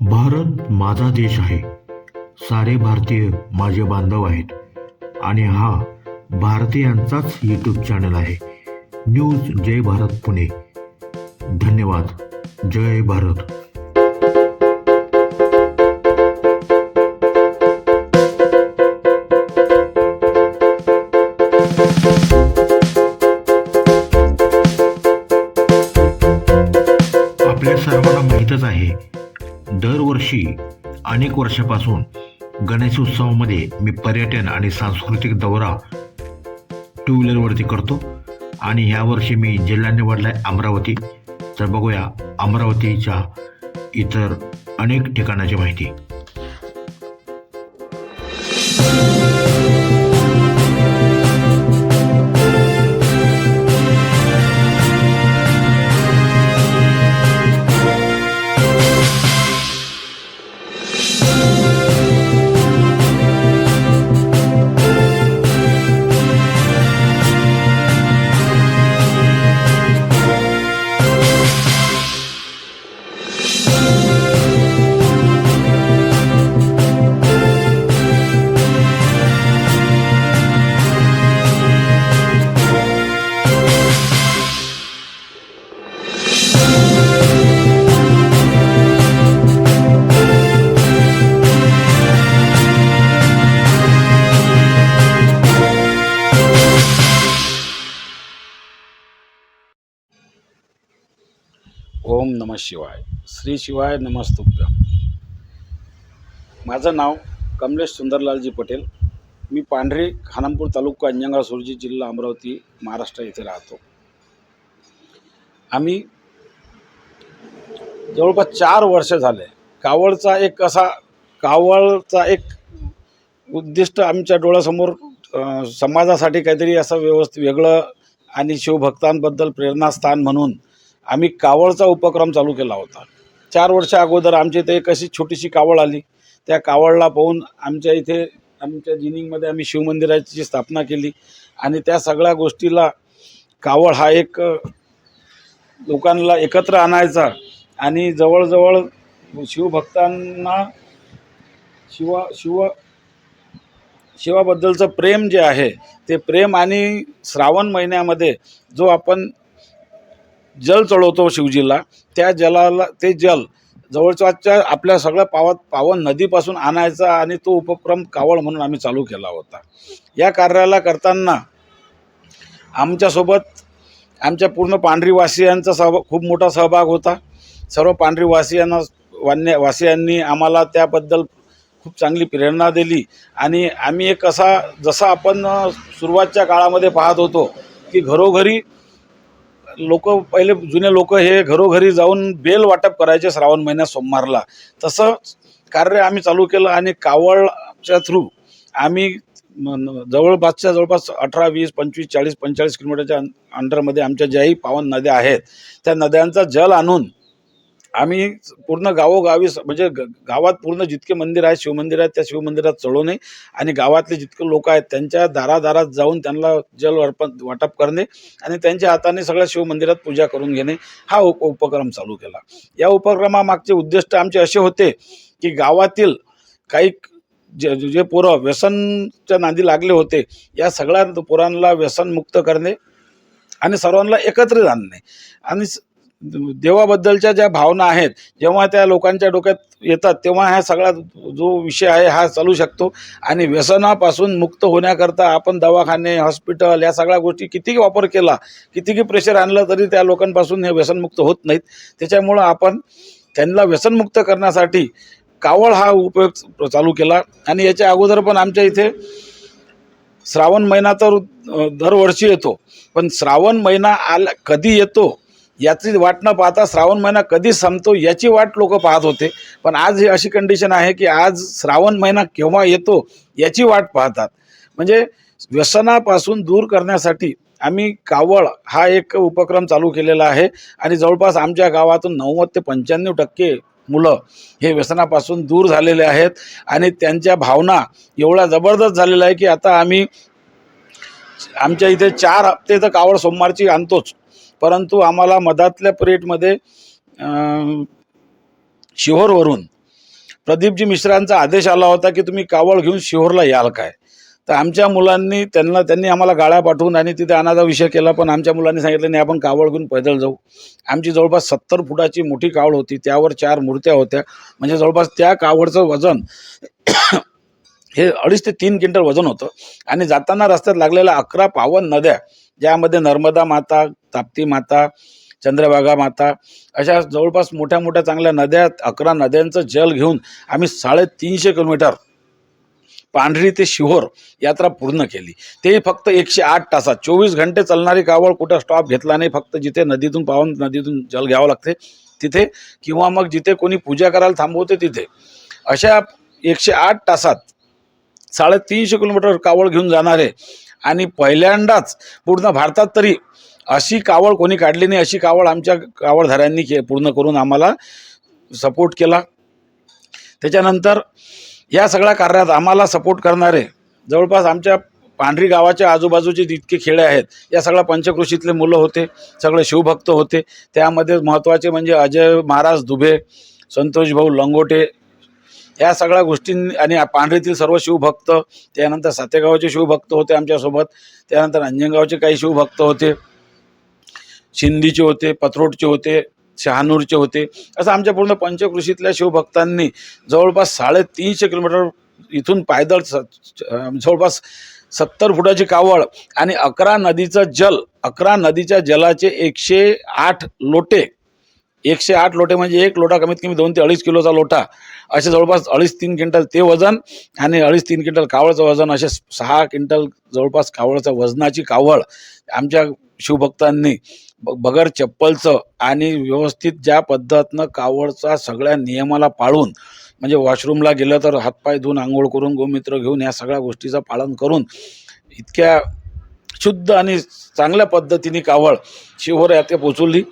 भारत माझा देश आहे. सारे भारतीय माझे बांधव आहेत. आणि हा भारतीयांचाच यूट्यूब चॅनल आहे. न्यूज जय भारत पुणे. धन्यवाद. जय भारत. आपल्या सर्वांना माहीतच आहे दरवर्षी अनेक वर्षापासून गणेशोत्सवामध्ये मी पर्यटन आणि सांस्कृतिक दौरा टू व्हीलरवरती करतो आणि यावर्षी मी जिल्हा निवडला आहे अमरावती. तर बघूया अमरावतीच्या इतर अनेक ठिकाणाची माहिती. शिवाय श्री शिवाय नमस्तुभ्यम माझं नाव कमलेश सुंदरलालजी पटेल. मी पांढरे खानापूर तालुका अंजंगा सुरजी जिल्हा अमरावती महाराष्ट्र येथे राहतो. आम्ही जवळपास चार वर्ष झाले. कावळचा एक असा कावळचा एक उद्दिष्ट आमच्या डोळ्यासमोर समाजासाठी काहीतरी असं व्यवस्थित वेगळं आणि शिवभक्तांबद्दल प्रेरणास्थान म्हणून आम्ही कावळचा उपक्रम चालू केला होता. चार वर्ष अगोदर आमच्या इथे एक अशी छोटीशी कावळ आली. त्या कावळला पाहून आमच्या इथे आमच्या जिनिंगमध्ये आम्ही शिवमंदिराची स्थापना केली. आणि त्या सगळ्या गोष्टीला कावळ हा एक लोकांना एकत्र आणायचा आणि जवळजवळ शिवभक्तांना शिवा शिव शिवाबद्दलचं प्रेम जे आहे ते प्रेम आणि श्रावण महिन्यामध्ये जो आपण जल चढवतो शिवजीला. त्या जलाला ते जल जवळच्या आपल्या सगळ्या पावत पावन नदीपासून आणायचा आणि तो उपक्रम कावळ म्हणून आम्ही चालू केला होता. या कार्याला करताना आमच्यासोबत आमच्या पूर्ण पांढरीवासियांचा सहभाग खूप मोठा सहभाग होता. सर्व पांढरीवासियांना वान्य वासियांनी आम्हाला त्याबद्दल खूप चांगली प्रेरणा दिली. आणि आम्ही एक असा जसा आपण सुरुवातच्या काळामध्ये पाहत होतो की घरोघरी लोक पहिले जुने लोक हे घरोघरी जाऊन बेल वाटप करायचे श्रावण महिन्यात सोमवारला. तसं कार्य आम्ही चालू केलं आणि कावळच्या थ्रू आम्ही जवळपासच्या जवळपास अठरा वीस पंचवीस चाळीस पंचेचाळीस किलोमीटरच्या अंडरमध्ये आमच्या ज्याही पावन नद्या आहेत त्या नद्यांचा जल आणून आम्ही पूर्ण गावोगावी म्हणजे ग- गावात पूर्ण जितके मंदिर आहेत शिवमंदिर आहेत त्या शिवमंदिरात चढवणे आणि गावातले जितके लोक आहेत त्यांच्या दारादारात जाऊन त्यांना जल अर्पण वाटप करणे आणि त्यांच्या हाताने सगळ्या शिवमंदिरात पूजा करून घेणे हा उप उपक्रम चालू केला. या उपक्रमामागचे उद्दिष्ट आमचे असे होते की गावातील काही जे जे पोरं व्यसनच्या नांदी लागले होते या सगळ्या पोरांना व्यसनमुक्त करणे आणि सर्वांना एकत्रित आणणे. आणि देवाबद्दलच्या ज्या भावना आहेत जेव्हा त्या लोकांच्या डोक्यात येतात तेव्हा हा सगळा जो विषय आहे हा चालू शकतो. आणि व्यसनापासून मुक्त होण्याकरता आपण दवाखाने हॉस्पिटल या सगळ्या गोष्टी कितीही वापर केला कितीही प्रेशर आणलं तरी त्या लोकांपासून हे व्यसनमुक्त होत नाहीत. त्याच्यामुळं आपण त्यांना व्यसनमुक्त करण्यासाठी कावळ हा उपयोग चालू केला. आणि याच्या अगोदर पण आमच्या इथे श्रावण महिना तर दरवर्षी येतो. पण श्रावण महिना आला कधी येतो याची वाट न पाहता श्रावण महिना कधी संपतो याची वाट लोक पाहत होते. पण आज ही अशी कंडिशन आहे की आज श्रावण महिना केव्हा येतो याची वाट पाहतात. म्हणजे व्यसनापासून दूर करण्यासाठी आम्ही कावळ हा एक उपक्रम चालू केलेला आहे आणि जवळपास आमच्या गावातून नव्वद ते पंच्याण्णव टक्के मुलं हे व्यसनापासून दूर झालेले आहेत आणि त्यांच्या भावना एवढ्या जबरदस्त झालेल्या आहे की आता आम्ही आमच्या इथे चार हप्ते तर कावळ सोमवारची आणतोच. परंतु आम्हाला मधातल्या परेडमध्ये शिहोरवरून प्रदीपजी मिश्रांचा आदेश आला होता की तुम्ही कावळ घेऊन शिहोरला याल काय? तर आमच्या मुलांनी त्यांना त्यांनी आम्हाला गाळ्या पाठवून आणि तिथे अनाचा विषय केला पण आमच्या मुलांनी सांगितलं नाही आपण कावळ घेऊन पैदल जाऊ. आमची जवळपास सत्तर फुटाची मोठी कावळ होती त्यावर चार मूर्त्या होत्या. म्हणजे जवळपास त्या कावडचं वजन हे अडीच ते तीन क्विंटल वजन होतं. आणि जाताना रस्त्यात लागलेल्या अकरा पावन नद्या ज्यामध्ये नर्मदा माता ताप्ती माता चंद्रभागा माता अशा जवळपास मोठ्या मोठ्या चांगल्या नद्या अकरा नद्यांचं जल घेऊन आम्ही साडेतीनशे किलोमीटर पांढरी ते शिहोर यात्रा पूर्ण केली. ते फक्त एकशे आठ तासात. चोवीस घंटे चालणारी कावळ कुठं स्टॉप घेतला नाही फक्त जिथे नदीतून पाहून नदीतून जल घ्यावं लागते तिथे किंवा मग जिथे कोणी पूजा करायला थांबवते तिथे. अशा एकशे आठ तासात साडेतीनशे किलोमीटर कावळ घेऊन जाणारे आणि पहिल्यांदाच पूर्ण भारतात तरी अशी कावळ कोणी काढली नाही अशी कावळ आमच्या कावळधाऱ्यांनी के पूर्ण करून आम्हाला सपोर्ट केला. त्याच्यानंतर या सगळ्या कार्यात आम्हाला सपोर्ट करणारे जवळपास आमच्या पांढरी गावाच्या आजूबाजूचे जितके खेडे आहेत या सगळ्या पंचकृषीतले मुलं होते सगळे शिवभक्त होते. त्यामध्ये महत्त्वाचे म्हणजे अजय महाराज दुबे संतोष भाऊ लंगोटे या सगळ्या गोष्टींनी आणि पांढरीतील सर्व शिवभक्त त्यानंतर सातेगावचे शिवभक्त होते आमच्यासोबत त्यानंतर अंजनगावचे काही शिवभक्त होते शिंदीचे होते पथरोटचे होते शहानूरचे होते. असं आमच्या पूर्ण पंचकृषीतल्या शिवभक्तांनी जवळपास साडेतीनशे किलोमीटर इथून पायदळ स- जवळपास सत्तर फुटाची कावळ आणि अकरा नदीचं जल अकरा नदीच्या जलाचे एकशे आठ लोटे एकशे आठ लोटे म्हणजे एक लोटा कमीत कमी दोन ते अडीच किलोचा लोटा. असे जवळपास अडीच तीन क्विंटल ते वजन आणि अडीच तीन क्विंटल कावळचं वजन असे सहा क्विंटल जवळपास कावळचं वजनाची कावळ आमच्या शिवभक्तांनी ब- बगर चप्पलचं आणि व्यवस्थित ज्या पद्धतीनं कावळचा सगळ्या नियमाला पाळून म्हणजे वॉशरूमला गेलं तर हातपाय धुवून आंघोळ करून गोमित्र घेऊन या सगळ्या गोष्टीचं पालन करून इतक्या शुद्ध आणि चांगल्या पद्धतीने कावळ शिवर पोचवली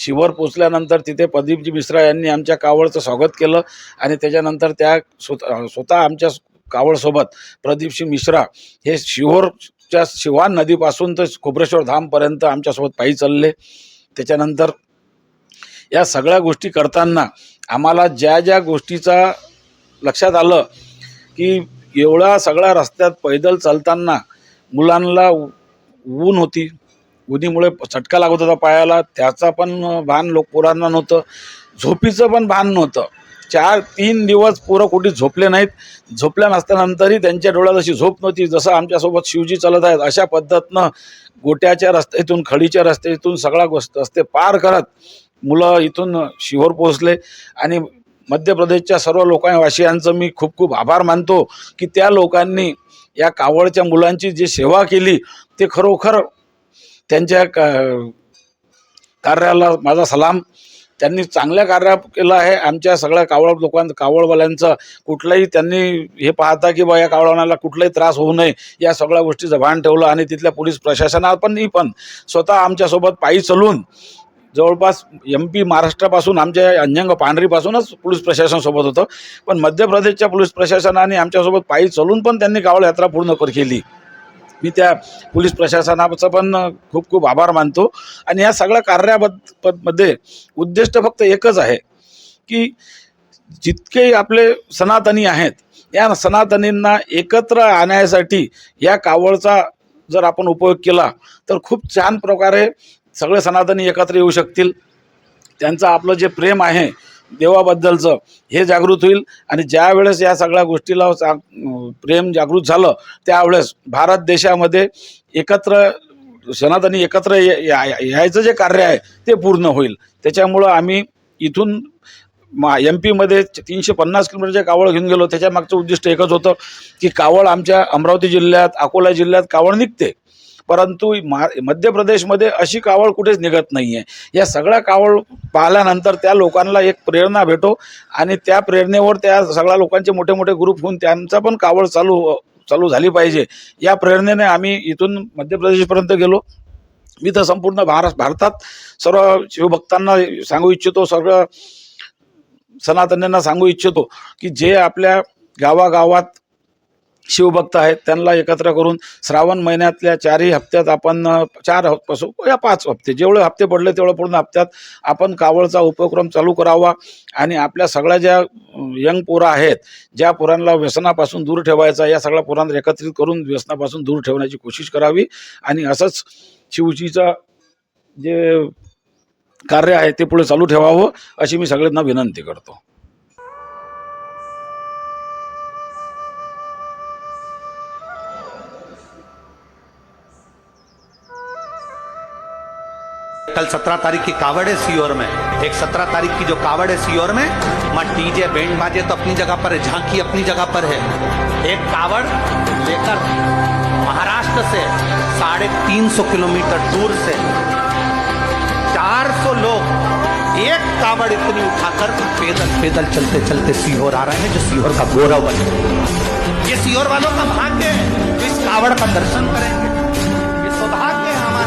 शिवर पोचल्यानंतर तिथे प्रदीपजी मिश्रा यांनी आमच्या कावळचं स्वागत केलं आणि त्याच्यानंतर त्या स्वतः स्वतः आमच्या कावळसोबत प्रदीपजी मिश्रा हे शिहोरच्या शिवान नदीपासून तर खोबरेश्वर धामपर्यंत आमच्यासोबत पायी चालले. त्याच्यानंतर या सगळ्या गोष्टी करताना आम्हाला ज्या ज्या गोष्टीचा लक्षात आलं की एवढा सगळ्या रस्त्यात पैदल चालताना मुलांना ऊन होती उन्हीमुळे चटका लागत होता पायाला. त्याचा पण भान लोक पोरांना नव्हतं. झोपीचं पण भान नव्हतं. चार तीन दिवस पोरं कुठे झोपले नाहीत. झोपल्या नसल्यानंतरही त्यांच्या डोळ्यात अशी झोप नव्हती जसं आमच्यासोबत शिवजी चालत आहेत. अशा पद्धतीनं गोट्याच्या रस्त्यातून खडीच्या रस्त्यातून सगळा गोष्ट रस्ते पार करत मुलं इथून शिवर पोहोचले. आणि मध्य प्रदेशच्या सर्व लोकांवासियांचं मी खूप खूप आभार मानतो की त्या लोकांनी या कावळच्या मुलांची जी सेवा केली ते खरोखर त्यांच्या का- कार्याला माझा सलाम. त्यांनी चांगल्या कार्य केलं आहे. आमच्या सगळ्या कावळ लोकां कावळवाल्यांचं कुठलंही त्यांनी हे पाहता की बा या कावळवाल्याला कुठलाही त्रास होऊ नये या सगळ्या गोष्टीचं भान ठेवलं आणि तिथल्या पोलीस प्रशासनात पण नाही पण स्वतः आमच्यासोबत पायी चलून जवळपास एम पी महाराष्ट्रापासून आमच्या अंजंग पांढरीपासूनच पोलीस प्रशासनासोबत होतं. पण मध्य प्रदेशच्या पोलीस प्रशासनाने आमच्यासोबत पायी चलून पण त्यांनी कावळ यात्रा पूर्ण कर केली. मी त्या पोलीस प्रशासनाचं पण खूप खूप आभार मानतो. आणि या सगळ्या कार्याबद्दमध्ये उद्दिष्ट फक्त एकच आहे की जितके आपले सनातनी आहेत या सनातनींना एकत्र आणण्यासाठी या कावळचा जर आपण उपयोग केला तर खूप छान प्रकारे सगळे सनातनी एकत्र येऊ शकतील. त्यांचं आपलं जे प्रेम आहे देवाबद्दलचं हे जागृत होईल. आणि ज्या वेळेस या सगळ्या गोष्टीला प्रेम जागृत झालं त्यावेळेस भारत देशामध्ये एकत्र सनातनी एकत्र या- यायचं जे कार्य आहे ते पूर्ण होईल. त्याच्यामुळं आम्ही इथून मा एम पीमध्ये तीनशे पन्नास किलोमीटरचे कावळ घेऊन गेलो. त्याच्या मागचं उद्दिष्ट एकच होतं की कावळ आमच्या अमरावती जिल्ह्यात अकोला जिल्ह्यात कावळ निघते. परंतु मा मध्य प्रदेशमध्ये अशी कावळ कुठेच निघत नाही आहे या सगळ्या कावळ पाहिल्यानंतर त्या लोकांना एक प्रेरणा भेटो आणि त्या प्रेरणेवर त्या सगळ्या लोकांचे मोठे मोठे ग्रुप होऊन त्यांचा पण कावळ चालू चालू झाली पाहिजे. या प्रेरणेने आम्ही इथून मध्य प्रदेशपर्यंत गेलो. मी तर संपूर्ण भारत भारतात सर्व शिवभक्तांना सांगू इच्छितो सर्व सनातन्यांना सांगू इच्छितो की जे आपल्या गावागावात शिवभक्त आहेत. त्यांना एकत्र करून श्रावण महिन्यातल्या चारही हप्त्यात आपण चार हप- या पाच हप्ते जेवढे हप्ते पडले तेवढं पूर्ण हप्त्यात आपण कावळचा उपक्रम चालू करावा आणि आपल्या सगळ्या ज्या यंग पोरं आहेत ज्या पोरांना व्यसनापासून दूर ठेवायचा या सगळ्या पोरांना एकत्रित करून व्यसनापासून दूर ठेवण्याची कोशिश करावी आणि असंच शिवजीचा जे कार्य आहे ते पुढे चालू ठेवावं अशी मी सगळ्यांना विनंती करतो. कल सत्रह तारीख की कावड़ है सीओर में। एक सत्रह तारीख की जो कावड़ है सीओर में माँ डीजे बैंड बाजे तो अपनी जगह पर है, झांकी अपनी जगह पर है। एक कावड़ लेकर महाराष्ट्र से साढ़े तीन सौ किलोमीटर दूर से 400 लोग एक कावड़ इतनी उठाकर पैदल पैदल चलते चलते सीहोर आ रहे हैं, जो सीहोर का गौरव बने ये सीहोर वालों का भाग्य है इस कावड़ का दर्शन करेंगे।